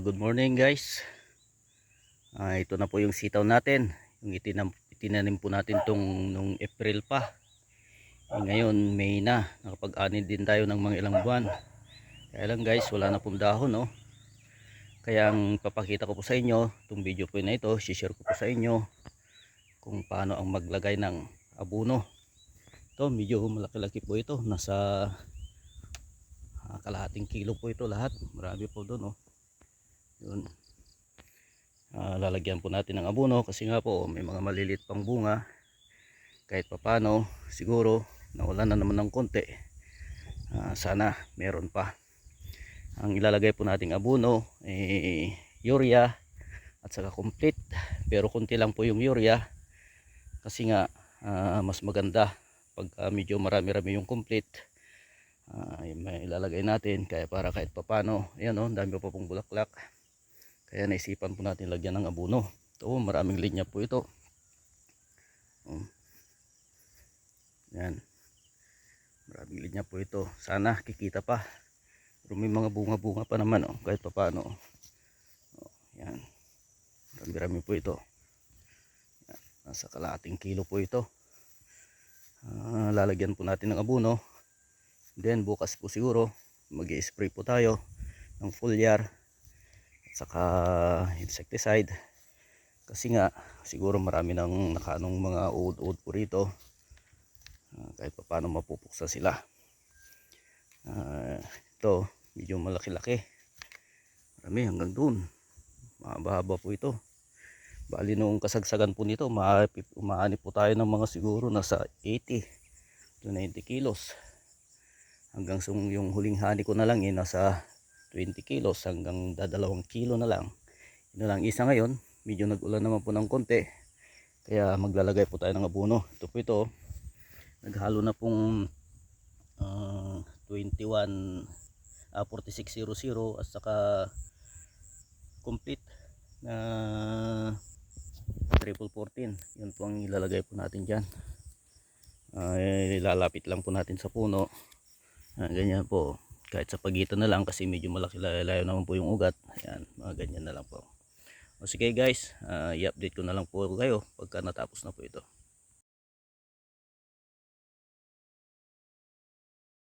Good morning guys. Ah, ito na po yung sitaw natin. Yung itinam, itinanim po natin tong nung April pa. Eh, ngayon May na. Nakapag-anid din tayo ng mga ilang buwan. Kaya lang guys, wala na pong dahon no. Kaya ang papakita ko po sa inyo, itong video po na ito, share ko po sa inyo kung paano ang maglagay ng abono. Ito, medyo malaki-laki po ito. Nasa ah, kalahating kilo po ito lahat. Marami po doon oh. Yun. Ah, lalagyan po natin ng abono kasi nga po may mga maliliit pang bunga. Kahit papano siguro nawala na naman ng konti. Ah, sana meron pa. Ang ilalagay po nating abono eh, urea at saka complete. Pero konti lang po yung urea kasi nga ah, mas maganda pag ah, medyo marami-rami yung complete. Ah, yung may ilalagay natin kaya para kahit papano ayan o, dami pa pong bulaklak kaya naisipan po natin lagyan ng abono. Ito, maraming linya po ito. Um, yan. Maraming linya po ito. Sana kikita pa. Pero may mga bunga-bunga pa naman oh, kahit pa paano. Oh, yan. Marami-rami po ito. Yan. Nasa kalahating kilo po ito. Ah, lalagyan po natin ng abono. Then bukas po siguro mag-spray po tayo ng foliar saka insecticide. Kasi nga siguro marami nang nakaanong mga uod-uod po rito. Ah, kahit pa paano mapupuksa sila. Ah, ito medyo malaki-laki. Marami hanggang dun. Mahaba-haba po ito. Bali nung kasagsagan po nito umaani po tayo ng mga siguro nasa 80 to 90 kilos. Hanggang yung huling hani ko na lang eh nasa 20 kilos hanggang dadalawang kilo na lang. Yun lang isa ngayon medyo nag-ulan naman po ng konti. Kaya maglalagay po tayo ng abono. Ito po ito naghalo na pong ah, 21 ah, 4600 at saka complete na triple 14 yun po ang ilalagay po natin dyan. Ah, ilalapit lang po natin sa puno. Ah, ganyan po kahit sa pagitan na lang kasi medyo malaki layo naman po yung ugat. Ayan mga ganyan na lang po. O sige guys ah, i-update ko na lang po kayo pagka natapos na po ito